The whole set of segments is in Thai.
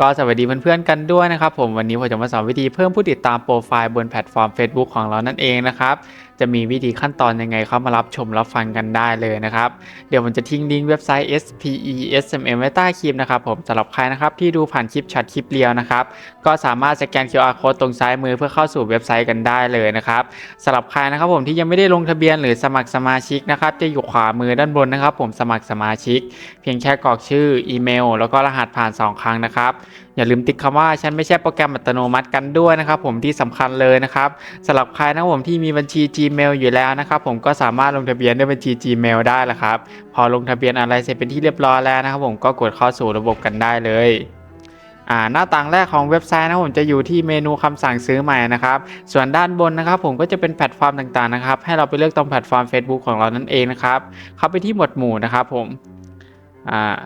ก็สวัสดีเพื่อนๆกันด้วยนะครับผมวันนี้ผมจะมาสอนวิธีเพิ่มผู้ติดตามโปรไฟล์บนแพลตฟอร์ม Facebook ของเรานั่นเองนะครับจะมีวิธีขั้นตอนยังไงเข้ามารับชมรับฟังกันได้เลยนะครับ เดี๋ยวผมจะทิ้งลิงก์เว็บไซต์ SPE SMM ไว้ใต้คลิปนะครับผมสำหรับใครนะครับที่ดูผ่านคลิปช็อตคลิปเรียวนะครับก็สามารถสแกน QR code ตรงซ้ายมือเพื่อเข้าสู่เว็บไซต์กันได้เลยนะครับสำหรับใครนะครับผมที่ยังไม่ได้ลงทะเบียนหรือสมัครสมาชิกนะครับจะอยู่ขวามือด้านบนนะครับ ผมสมัครสมาชิก เพียงแค่กรอกชื่ออีเมล แล้วก็รหัสผ่าน 2 ครั้งนะครับอย่าลืมติ๊กคำว่าฉันไม่ใช่โปรแกรมอัตโนมัติกันด้วยนะครับผมที่สำคัญเลยนะครับสำหรับใครนะครับผมที่มีบัญชี Gmail อยู่แล้วนะครับผมก็สามารถลงทะเบียนด้วยบัญชี Gmail ได้แล้วครับ พอลงทะเบียนอะไรเสร็จเป็นที่เรียบร้อยแล้วนะครับผมก็กดเข้าสู่ระบบกันได้เลยอ่าหน้าต่างแรกของเว็บไซต์นะผมจะอยู่ที่เมนูคำสั่งซื้อใหม่นะครับ ส่วนด้านบนนะครับ ผมก็จะเป็นแพลตฟอร์มต่างๆนะครับ ให้เราไปเลือกตรงแพลตฟอร์ม Facebook ของเรานั่นเองนะครับ เข้าไปที่หมวดหมู่นะครับผมอ่า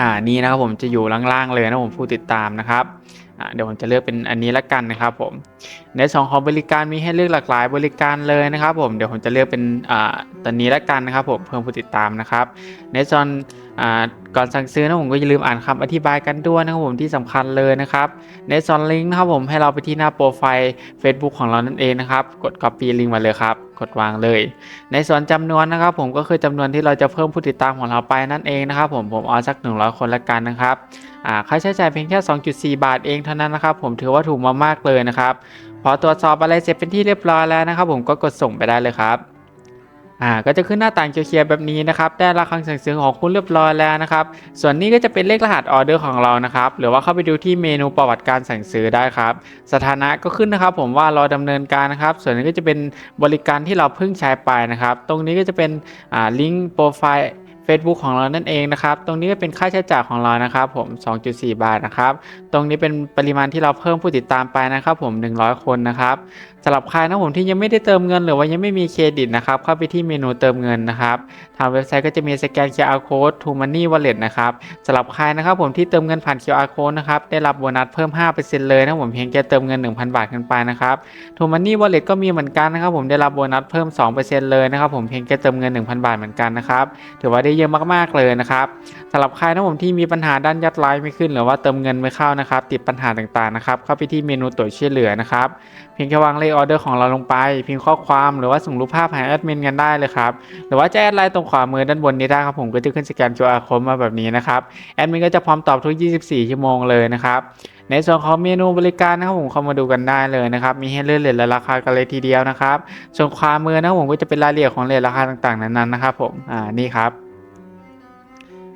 อ่านี่นะครับผมจะอยู่ล่างๆเลยนะผมผู้ติดตามนะครับ เดี๋ยวผมจะเลือกเป็นอันนี้ละกันนะครับผม ในสองของบริการมีให้เลือกหลากหลายบริการเลยนะครับผม เดี๋ยวผมจะเลือกเป็นอ่าตอนนี้ละกันนะครับผมเพิ่มผู้ติดตามนะครับ ในส่วนก่อนสั่งซื้อนะผมก็อย่าลืมอ่านคำอธิบายกันด้วยนะครับผมที่สำคัญเลยนะครับในส่วนลิงก์นะครับผมให้เราไปที่หน้าโปรไฟล์ Facebook ของเรานั่นเองนะครับ กด Copy ลิงก์มาเลยครับ กดวางเลย ในส่วนจำนวนนะครับ ผมก็คือจำนวนที่เราจะเพิ่มผู้ติดตามของเราไปนั่นเองนะครับ ผมผมเอาสัก 100 คนละกันนะครับ ค่าใช้จ่ายเพียงแค่ 2.4 บาทเองเท่านั้นนะครับ ผมถือว่าถูกมากๆเลยนะครับ พอตรวจสอบอะไรเสร็จเป็นที่เรียบร้อยแล้วนะครับ ผมก็กดส่งไปได้เลยครับอ่าก็จะขึ้นหน้าต่างเขียวๆแบบนี้นะครับ ได้รับคำสั่งซื้อของคุณเรียบร้อยแล้วนะครับ ส่วนนี้ก็จะเป็นเลขรหัสออเดอร์ของเรานะครับ หรือว่าเข้าไปดูที่เมนูประวัติการสั่งซื้อได้ครับ สถานะก็ขึ้นนะครับ ผมว่ารอดำเนินการนะครับ ส่วนนี้ก็จะเป็นบริการที่เราเพิ่งใช้ไปนะครับ ตรงนี้ก็จะเป็นอ่าลิงก์โปรไฟล์ Facebook ของเรานั่นเองนะครับ ตรงนี้ก็เป็นค่าใช้จ่ายของเรานะครับ ผม 2.4 บาทนะครับ ตรงนี้เป็นปริมาณที่เราเพิ่มผู้ติดตามไปนะครับ ผม 100 คนนะครับสำหรับใครนะผมที่ยังไม่ได้เติมเงิน หรือว่ายังไม่มีเครดิตนะครับ เข้าไปที่เมนูเติมเงินนะครับทางเว็บไซต์ก็จะมีสแกน QR code to money wallet นะครับสำหรับใครนะครับ ผมที่เติมเงินผ่าน QR code นะครับได้รับโบนัสเพิ่ม 5%เลยนะผมเพียงแค่เติมเงิน 1,000 บาทขึ้นไปนะครับทูมันนี่วอลเล็ตก็มีเหมือนกันนะครับ ผมได้รับโบนัสเพิ่ม 2%เลยนะครับ ผมเพียงแค่เติมเงิน 1,000 บาทเหมือนกันนะครับถือว่าได้เยอะมากๆเลยนะครับสำหรับใครนะผมที่มีปัญหาด้านยอดไลค์ไม่ขึ้น หรือว่าเติมเงินไม่เข้านะครับ ติดปัญหาต่างๆนะครับเข้าไปที่เมนูตัวช่วยเหลือนะครับเพียงแค่วางเลขออเดอร์ของเราลงไปพิมพ์ข้อความหรือว่าส่งรูปภาพหาแอดมินกันได้เลยครับหรือว่าจะแอดไลน์ตรงขวามือด้านบนนี้ได้ครับผมก็จะขึ้นสแกน QR code มาแบบนี้นะครับแอดมินก็จะพร้อมตอบทุก 24 ชั่วโมงเลยนะครับในส่วนของเมนูบริการนะครับผมเข้ามาดูกันได้เลยนะครับมีให้เลือกเลทและราคากันเลยทีเดียวนะครับส่วนความมือนะครับผมก็จะเป็นรายละเอียดของเลทราคาต่างๆนั้นๆนะครับผมอ่านี่ครับ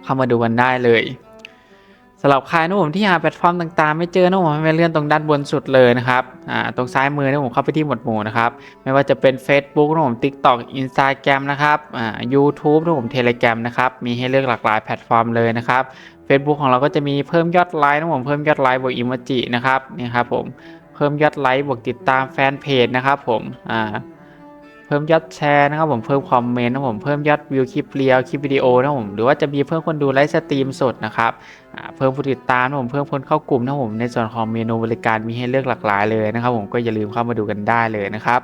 เข้ามาดูกันได้เลยสำหรับใครนะผมที่หาแพลตฟอร์มต่างๆ ไม่เจอนะผมให้ไปเลื่อนตรงด้านบนสุดเลยนะครับอ่าตรงซ้ายมือนะผมเข้าไปที่หมวดหมู่นะครับไม่ว่าจะเป็น Facebook นะผม TikTok Instagram นะครับอ่า YouTube นะผม Telegram นะครับมีให้เลือกหลากหลายแพลตฟอร์มเลยนะครับ Facebook ของเราก็จะมีเพิ่มยอดไลค์นะผมเพิ่มยอดไลค์บวกอิโมจินะครับนี่ครับผมเพิ่มยอดไลค์บวกติดตามแฟนเพจนะครับผมอ่า พิ่มยอดแชร์นะครับผมเพิ่มคอมเมนต์นะผมเพิ่มยอดวิวคลิปเรียวคลิปวิดีโอนะผมหรือว่าจะมีเพิ่มคนดูไลฟ์สตรีมสดนะครับเพิ่มผู้ติดตามนะผมเพิ่มคนเข้ากลุ่มนะผมในส่วนของเมนูบริการมีให้เลือกหลากหลายเลยนะครับผมก็อย่าลืมเข้ามาดูกันได้เลยนะครับ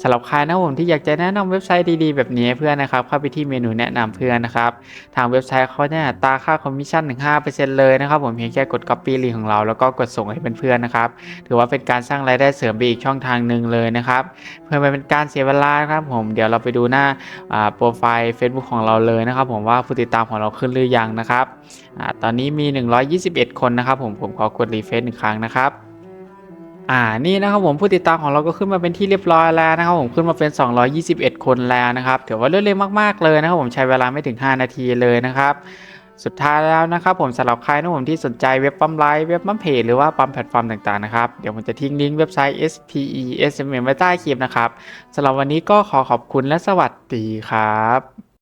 สำหรับใครนะผมที่อยากจะแนะนำเว็บไซต์ดีๆแบบนี้เพื่อนนะครับเข้าไปที่เมนูแนะนำเพื่อนนะครับทางเว็บไซต์เขาเนี่ยตาค่าคอมมิชชั่นถึง5%เลยนะครับผมเพียงแค่กด Copy ลิงก์ของเราแล้วก็กดส่งให้เพื่อนๆนะครับถือว่าเป็นการสร้างรายได้เสริมไปอีกช่องทางหนึ่งเลยนะครับเพื่อไม่เป็นการเสียเวลานะครับผมเดี๋ยวเราไปดูหน้าโปรไฟล์ Facebook ของเราเลยนะครับผมว่าผู้ติดตามของเราขึ้นหรือยังนะครับอตอนนี้มี 121 คนนะครับผมผมขอกดรีเฟซหนึ่งครั้งนะครับอ่านี่นะครับผมผู้ติดตามของเราก็ขึ้นมาเป็นที่เรียบร้อยแล้วนะครับผมขึ้นมาเป็น 221 คนแล้วนะครับถือว่าเร็วๆมากๆเลยนะครับผมใช้เวลาไม่ถึง 5 นาทีเลยนะครับ สุดท้ายแล้วนะครับผมสำหรับใครนะผมที่สนใจเว็บปั๊มไลฟ์เว็บปั๊มเพจหรือว่าปั๊มแพลตฟอร์มต่างๆนะครับ เดี๋ยวผมจะทิ้งลิงก์เว็บไซต์ SPE SMM ไว้ใต้คลิปนะครับสำหรับวันนี้ก็ขอขอบคุณและสวัสดีครับ